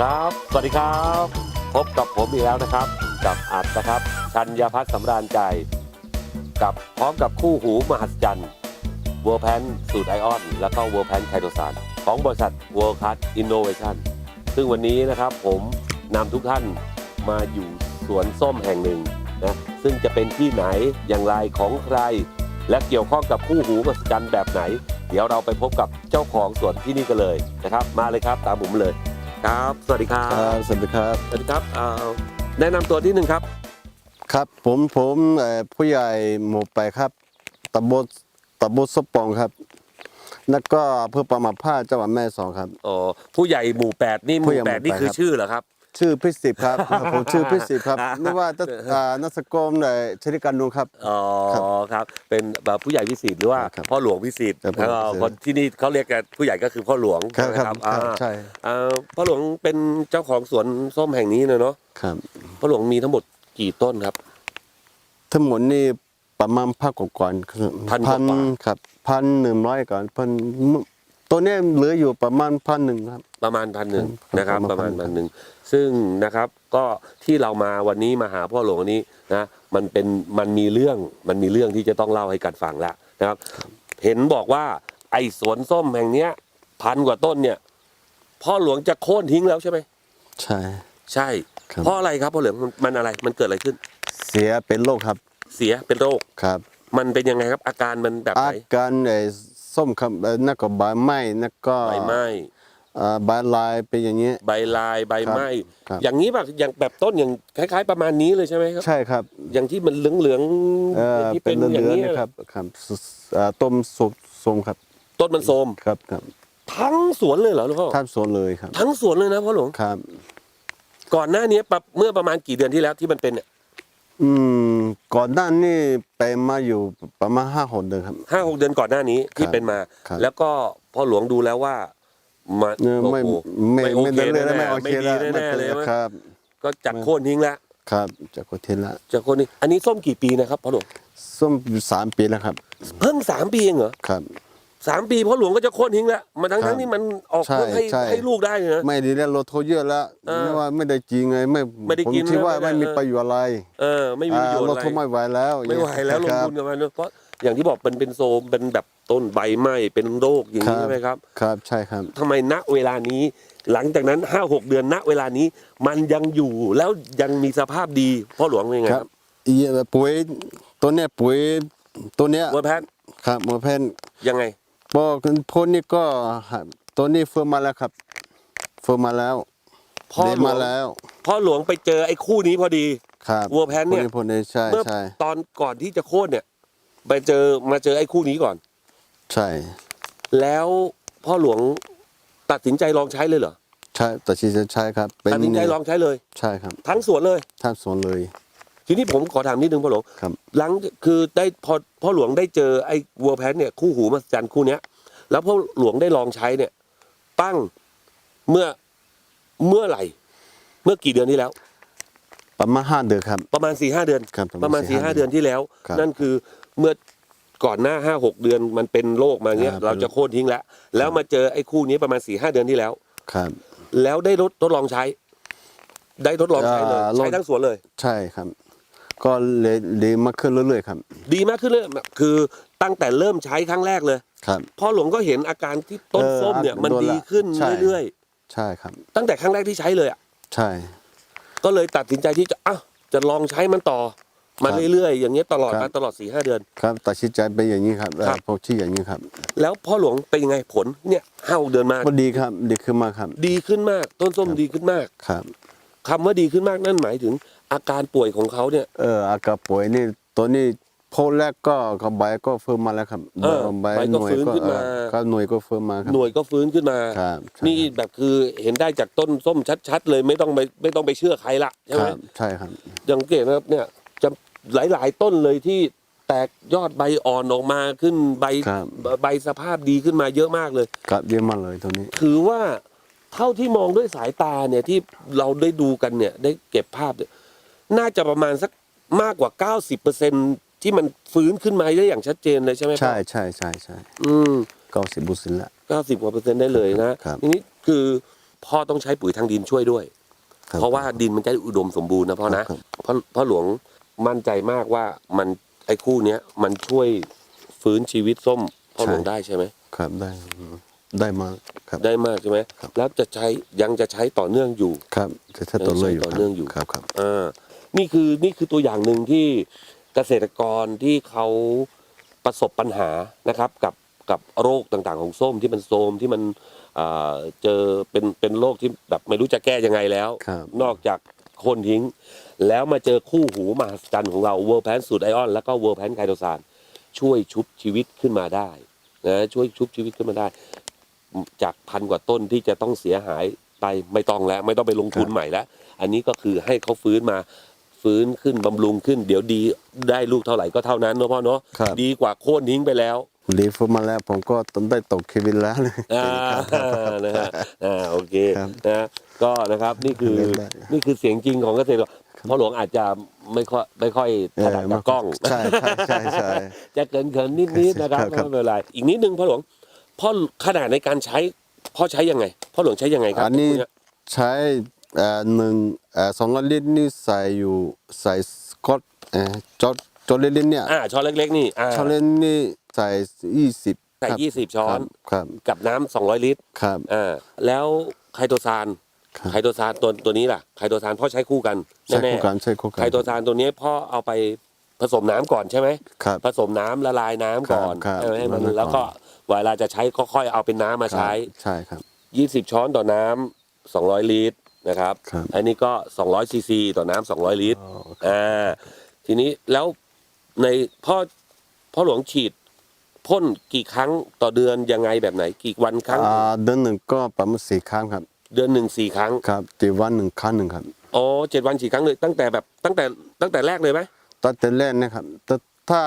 ครับ สวัสดีครับ พบกับผมอีกแล้วนะครับ กับอัดนะครับ ชัญญพัฒน์สำราญใจ กับพร้อมกับคู่หูมหัศจรรย์เวัวแพนสูตรไอออน แล้วก็เวัวแพนไคโตซานของบริษัท World Class Innovation ซึ่งวันนี้นะครับผมนำทุกท่านมาอยู่สวนส้มแห่งหนึ่งนะซึ่งจะเป็นที่ไหนอย่างไรของใคร และเกี่ยวข้องกับคู่หูมหัศจรรย์แบบไหน เดี๋ยวเราไปพบกับเจ้าของสวนที่นี่กันเลยนะครับ มาเลยครับตามผมเลย ครับ สวัสดีครัครับบสวัสดีครับ สวัสดีครับเอ่อแนะนำตัวที่หนึ่งครับ ครับผมผมเอ่อผู้ใหญ่หมู่ไปครับตำบลตำบลสปองครับ แล้วก็อำเพื่อประมาผ้าจังหวัดแม่สองครับ อ๋อ ผู้ใหญ่หมู่แปดนี่หผู้มู่ใหญ่หมู่แปดนี่แปดคือครับ ชื่อเหรอครับ ชื่อพิสิทธิ์ครับผมชื่อพิสิทธิ์ครับอ่าไม่ว่าจะอ่านักสกลเอ่อชริการนุครับ อ๋อครับครับเป็นแบบผู้ใหญ่พิสิทธิ์หรือว่าครับพ่อหลวงพิสิทธิ์ครับแล้วก็พ่อหลวงพิสิทธิ์คนที่นี่เขาเรียกกันผู้ใหญ่ก็คือพ่อหลวงครับใช่ไหมครับอ่าครับใช่ อ่าพ่อหลวงเป็นเจ้าของสวนส้มแห่งนี้เนอะเนาะครับ พ่อหลวงมีทั้งหมดกี่ต้นครับ ทั้งหมดนี่ประมาณพักก่อนๆคือพันกว่าครับพันหนึ่งร้อยก่อนพัน ตัวเนี้ยเหลืออยู่ประมาณพันหนึ่งครับ ประมาณพันหนึ่งครับนะครับปประระมามาณณพันหนึ่งซึ่งนะครับก็ที่เรามาวันนี้มาหาพ่อหลวงนี้นะมันเป็นมันมีเรื่องมันมีเรื่องที่จะต้องเล่าให้กันฟังแล้วนะครับ เห็นบอกว่า ไอ้สวนส้มแห่งเนี้ยพันกว่าต้นเนี่ย พ่อหลวงจะโค่นทิ้งแล้วใช่ไหมใช่ ใช่ ครับ เพราะอะไรครับพ่อหลวงมันมันอะไรมันเกิดอะไรขึ้น เสียเป็นโรคครับเสียเป็นโรคครับ มันเป็นยังไงครับ อาการมันแบบไหอานการไอ้ ส้มครับเอ่อนั่นก็ใบไหม้นั่นก็ใบไหม้อ่าใบลายเป็นอย่างนี้ใบลายใบไหม้ครับ อย่างนี้แบบอย่างแบบต้นอย่างคล้าย ๆ ประมาณนี้เลยใช่ไหมครับ ใช่ครับอย่างที่มันเหลืองเอ่อๆที่เป็เป็นนเหอย่างลืองนี้ๆนะครับครับสอ่าต้มสุกทรงครับต้นมันโทรมครับครับทั้งสวนเลยเหรอหลวงพ่อท่านสวนเลยครับทั้งสวนเลยนะพ่อหลวงครับ ก่อนหน้านี้ปะเมื่อประมาณกี่เดือนที่แล้วที่มันเป็นเนี่ย อืมก่อนหน้านี้ไปมาอยู่ประมาณห้าหนเดือนครับ ห้าหกเดือนก่อนหน้านี้ที่ครับเป็นมา ครับ แล้วก็พ่อหลวงดูแล้วว่ามันเออไม่โอ้โหไม่ไม่โอไม่เคได้เลยแน่ไม่ๆโอไม่เคดีแล้วแน่ๆเลยไม่ไหมครับก็จัดโค่นทิ้งแล้วครับจากโคเทนละจากโค่นนี้อันนี้ส้มกี่ปีนะครับพ่อหลวงส้มอยู่สามปีแล้วครับ เพิ่งสามปีเองเหรอครับ สามปีพ่อหลวงก็จะโค่นทิ้งแล้วมันทั้งครัทั้บงที่มันออกใช่ลูกให้ใช่ ให้ลูกได้เลยนะ ไม่ดีแล้วโลโทเยอะแล้วเออไม่ว่าไม่ได้จริงไงไม่ไม่ได้ผมกินคิดว่าไม่ไม่ได้ มีประโยชน์อะไรเออ ไม่มีประโยชน์โลอะไร โทไม่ไหวแล้วไม่ไหวแล้วลงครับทุนกับมันเนอะเพราะอย่างที่บอกเป็นเป็นโซมเป็นแบบต้นใบไหม้เป็นโรคอย่างนี้ครับ ใช่ไหมครับครับใช่ครับ ทำไมณเวลานี้ หลังจากนั้นห้าหกเดือนณเวลานี้ มันยังอยู่แล้วยังมีสภาพดีพ่อหลวงเป็นไงคครัรับบอีปุ๋ยตัวเนี้ยปุ๋ยตัวเนี้ยวัวแพทย์ครับหมอแพนยังไง พอพ่นนี่ก็ตัวนี้เฟิร์มมาแล้วครับ เฟิร์มมาแล้วพ่อเดหลวมางแล้ว พ่อหลวงไปเจอไอ้คู่นี้พอดีครับวัวแพนเนี่ยพ่นนี่ใช่เมื่อใช่ตอนก่อนที่จะโค่นเนี่ย ไปเจอมาเจอไอ้คู่นี้ก่อน ใช่ แล้วพ่อหลวงตัดสินใจลองใช้เลยเหรอใช่ตัดสินใจใช่ครับเป็นตัดสินใจลองใช้เลย ใช่ครับ ทั้งสวนเลยท่านสวนเลย ทีนี้ผมขอถามนิดนึงพ่อหลวงครับ หลังคือได้พอพ่อหลวงได้เจอไอ้วัวแพนเนี่ยคู่หูมหัศจรรย์คู่เนี้ยแล้วพ่อหลวงได้ลองใช้เนี่ย ปั้งเมื่อเมื่อไหร่ เมื่อกี่เดือนที่แล้ว ประมาณห้าเดือนครับ ประมาณสี่ห้าเดือน ครับประมาณสี่ห้าเดือนที่แล้ว ครับนั่นคือเมื่อก่อนหน้าห้าหกเดือนมันเป็นโรคมาเงี้ยครับเราจะโค่นทิ้งแล้วแล้วมาเจอไอ้คู่นี้ประมาณสี่ห้าเดือนที่แล้ว ครับ แล้วได้ทดทดลองใช้ ได้ทดลองใช้เลยอ่าลอง ใช้ทั้งสวนเลย ใช่ครับ ก็เลยดีมากขึ้นเรื่อยๆครับ ดีมากขึ้นเลยคือตั้งแต่เริ่มใช้ครั้งแรกเลยครับพ่อหลวงก็เห็นอาการที่ต้นเออส้มเนี่ยอะมันโดนละดีขึ้นใช่เรื่อยใช่ครับๆตั้งแต่ครั้งแรกที่ใช้เลยอะใช่ ก็เลยตัดสินใจที่จะอะจะลองใช้มันต่อมาครับเรื่อยๆอย่างเงี้ยตลอดครัมาบตลอดสี่ห้าเดือนครับตัดสินใจเป็นอย่างนี้ครับครับเอ่อพวกที่อย่างนี้ครับ แล้วพ่อหลวงเป็นยังไงผลเนี่ยห้าหกเดือนมาก็ดีครับ ดีขึ้นมากครับ ดีขึ้นมาก ต้นส้มครับดีขึ้นมากครับ คำว่าดีขึ้นมากนั่นหมายถึงอาการป่วยของเขาเนี่ย เอออาการป่วยนี่ตัวนี้โพสแรกก็ก็ใบก็เฟิร์มมาแล้วครับเออใบใบหก็น่วยฟื้นก็ขึ้นเอมาอก็หน่วยก็เฟิร์มมาครับ หน่วยก็ฟื้นขึ้นมา ครับใช่นี่แบบคือเห็นได้จากต้นส้มชัด ๆ เลยไม่ต้องไปไม่ต้องไปเชื่อใครละใช่คไหม รับใช่ครับ อย่างเกตนะครับเนี่ยจะหลาย ๆ ต้นเลยที่แตกยอดใบอ่อนออกมาขึ้นใบครับ ใบสภาพดีขึ้นมาเยอะมากเลยครับเยี่ยมมากเลยตัวนี้ ถือว่า เท่าที่มองด้วยสายตาเนี่ยที่เราได้ดูกันเนี่ย ได้เก็บภาพเนี่ยน่าจะประมาณสักมากกว่า90%ที่มันฟื้นขึ้นมาได้อย่างชัดเจนเลยใช่ไหมพ่อใช่ใช่ใช่ใช่อืมเก้าสิบบุสินละ90กว่าเปอร์เซ็นต์ได้เลยนะครับทีนี้คือพ่อต้องใช้ปุ๋ยทางดินช่วยด้วย ครับเพราะว่าดินมันจะอุดมสมบูรณ์นะพ่อนะ ครับพ่อพ่อหลวงมั่นใจมากว่ามันไอ้คู่เนี้ยมันช่วยฟื้นชีวิตส้มพ่อหลวงได้ใช่ไหม ครับได้ ได้มากครับ ได้มากใช่ไหมครับ แล้วจะใช้ยังจะใช้ต่อเนื่องอยู่ ครับจะใช้ต่อเนื่องอยู่ต่อเนื่องอยู่ ครับครับอ่านี่คือนี่คือตัวอย่างหนึ่งที่เกษตรกรที่เขาประสบปัญหานะครับ กับกับโรคต่างๆของส้มที่มันโทรมที่มันอ่าเจอเป็นเป็นโรคที่แบบไม่รู้จะแก้ยังไงแล้ว ครับ นอกจากโคนทิ้ง แล้วมาเจอคู่หูมหัศจรรย์ของเราเวอร์แพนสูตรไอออน แล้วก็เวอร์แพนไคโตซานช่วยชุบชีวิตขึ้นมาได้นะช่วยชุบชีวิตขึ้นมาได้ จากพันกว่าต้นที่จะต้องเสียหายไปไม่ต้องแล้ว ไม่ต้องไปลงทุนครับใหม่แล้ว อันนี้ก็คือให้เขาฟื้นมาฟื้นขึ้นบำรุงขึ้น เดี๋ยวดีได้ลูกเท่าไหร่ก็เท่านั้นเนอะพ่อเนาะครับ ดีกว่าโค่นทิ้งไปแล้ว รีฟูมาแล้วผมก็ต้องได้ตกชีวิตแล้วเลย อ่านะฮะอ่าโอเคครับนะก็นะครับนี่คือเล่นได้นี่คือเสียงจริงของเกษตรกรพ่อหลวงอาจจะไม่ค่อยไม่ค่อยถนัดกับกล้อง ใช่ใช่ใช่ใช่ จะเกินเกินนิดนิดๆนะครับครับครับ ไม่เป็นไรอีกนิดนึงพ่อหลวง พ่อขนาดในการใช้พ่อใช้ยังไง พ่อหลวงใช้ยังไงครับอันนี้พวกเยใช้เอ่อหนึ่งเอ่อสองร้อยลิตรนี่ใส่อยู่ใส่สกอตเอ่อจอจอลิตรเนี่ยอ่าช้อนเล็กๆนี่อ่าช้อนเล่นนี่ใส่ยี่สิบใส่ยี่สิบช้อนครับกับน้ำสองร้อยลิตรครับอ่าแล้วไคโตซานครับไคโตซานตัวตัวนี้ล่ะไคโตซานพ่อใช้คู่กันใช่แน่คู่กันใช่คู่ๆกันไคโตซานตัวนี้พ่อเอาไปผสมน้ำก่อนใช่ไหมครับผสมน้ำละลายน้ำก่อนครับใช่ไหมให้มันละลายก่อนแล้วก็ เวลาจะใช้ก็ค่อยเอาเป็นน้ำมาใช้ ใช่ครับ 20 ช้อนต่อน้ำ200 ลิตรนะครับ ครับอันนี้ก็ 200 ซีซี ต่อน้ำ200 ลิตร อ๋ออ่า ทีนี้แล้วในพ่อพ่อหลวงฉีดพ่นกี่ครั้งต่อเดือนยังไงแบบไหน กี่วันครั้ง อ่าเดือนหนึ่งก็ประมาณสี่ครั้งครับ เดือนหนึ่งสี่ครั้ง ครับตีวันหนึ่งครั้งหนึ่งครับอ๋อเจ็ดวันสี่ครั้งเลย ตั้งแต่แบบตั้งแต่ตั้งแต่แรกเลยไหมตั้งแต่แรกนะครับแต่ถ้า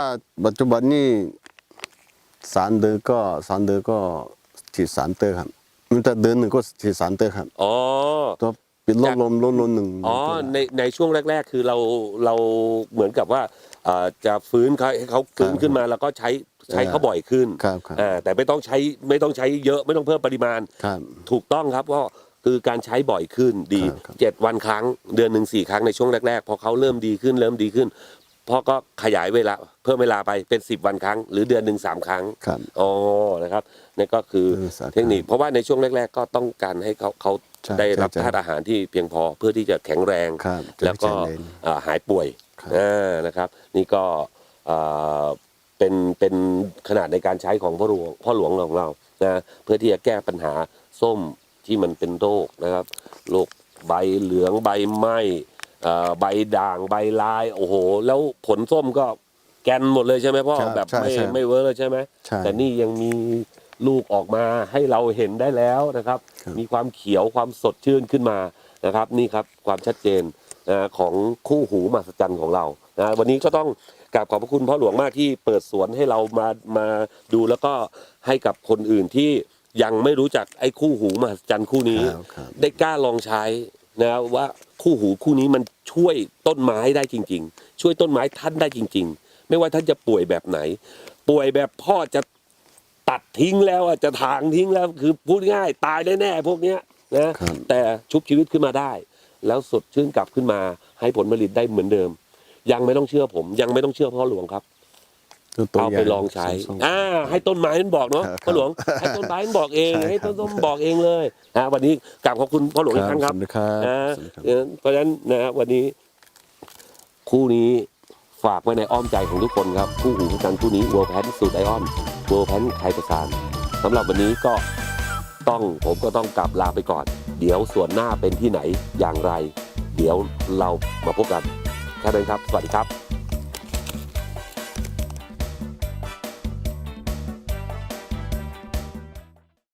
ปัจจุบันนี่ สามเดือนก็สามเดือนก็ฉีดสามเตอร์ครับ มันแต่เดือนหนึ่งก็ฉีดสามเตอร์ครับอ๋อ ตัวปิดลดลมลดลมหนึ่งอ๋อ ในในช่วงแรก ๆ คือเราเราเหมือนกับว่าเอ่อจะฟื้นเขาให้เขาฟื้นขึ้นมาแล้วก็ใช้ใช้เขาบ่อยขึ้นครับครับอ่าแต่ไม่ต้องใช้ไม่ต้องใช้เยอะไม่ต้องเพิ่มปริมาณ ครับ ถูกต้องครับก็คือการใช้บ่อยขึ้นดีครับครับ เจ็ดวันครั้ง เดือนหนึ่งสี่ครั้งในช่วงแรกๆ พอเขาเริ่มดีขึ้นเริ่มดีขึ้น พ่อก็ขยายเวลาเพิ่มเวลาไปเป็นสิบวันครั้ง หรือเดือนหนึ่งสามครั้งครับ อ๋อนะครับนี่ก็คือเดือนหนึ่งสามครั้งเทคนิค เพราะว่าในช่วงแรก ๆ ก็ต้องการให้เขาเขาใช่ได้รับใช่ธาตุอาหารที่เพียงพอเพื่อที่จะแข็งแรง ครับแล้วก็จะได้เจริญอ่าหายป่วยครับอ่านะครับ นี่ก็อ่าเป็นเป็นขนาดในการใช้ของพ่อหลวงพ่อหลวงของเรานะเพื่อที่จะแก้ปัญหาส้มที่มันเป็นโรคนะครับโรคใบเหลืองใบไหม้ อ่าใบด่างใบลาย โอ้โห แล้วผลส้มก็แกนหมดเลยใช่ไหมพ่อครับแบบใช่ไม่ใช่ไม่เวิร์กเลยใช่ไหมใช่แต่นี่ยังมีลูกออกมาให้เราเห็นได้แล้วนะครับ ครับ มีความเขียวความสดชื่นขึ้นมานะครับ นี่ครับความชัดเจนนะของคู่หูมหัศจรรย์ของเรานะวันนี้ก็ต้องกราบขอบพระคุณพ่อหลวงมากที่เปิดสวนให้เรามามาดูแล้วก็ให้กับคนอื่นที่ยังไม่รู้จักไอ้คู่หูมหัศจรรย์คู่นี้ ครับครับ ได้กล้าลองใช้นะว่า คู่หูคู่นี้มันช่วยต้นไม้ได้จริง ๆ ช่วยต้นไม้ท่านได้จริง ๆ ไม่ว่าท่านจะป่วยแบบไหน ป่วยแบบพ่อจะตัดทิ้งแล้วอะจะถางทิ้งแล้วคือพูดง่ายตายแน่ๆพวกเนี้ยนะครับแต่ชุบชีวิตขึ้นมาได้ แล้วสดชื่นกลับขึ้นมาให้ผลผลิตได้เหมือนเดิม ยังไม่ต้องเชื่อผม ยังไม่ต้องเชื่อพ่อหลวงครับ ตัวตัวเอาไปย่ลองใช้ส้มๆ อ่าให้ต้นไม้มันบอกเนาะครับพ่อหลวงให้ต้นไม้มันบอกเองใช่ให้ครัต้บนต้นบอกเองเลยนะวันนี้กราบขอบคุณพ่อหลวงอีกครั้งครับ สวัสดีครับนะสวัสดีครับ เออเพราะฉะนั้นนะวันนี้ คู่นี้ฝากไว้ในอ้อมใจของทุกคนครับ คู่หูกันคู่นี้ World Pan สูตรไอออน World Pan ไทยประสานสำหรับวันนี้ก็ต้องผมก็ต้องกลับลาไปก่อน เดี๋ยวส่วนหน้าเป็นที่ไหนอย่างไร เดี๋ยวเรามาพบกันแค่นั้นครับ สวัสดีครับ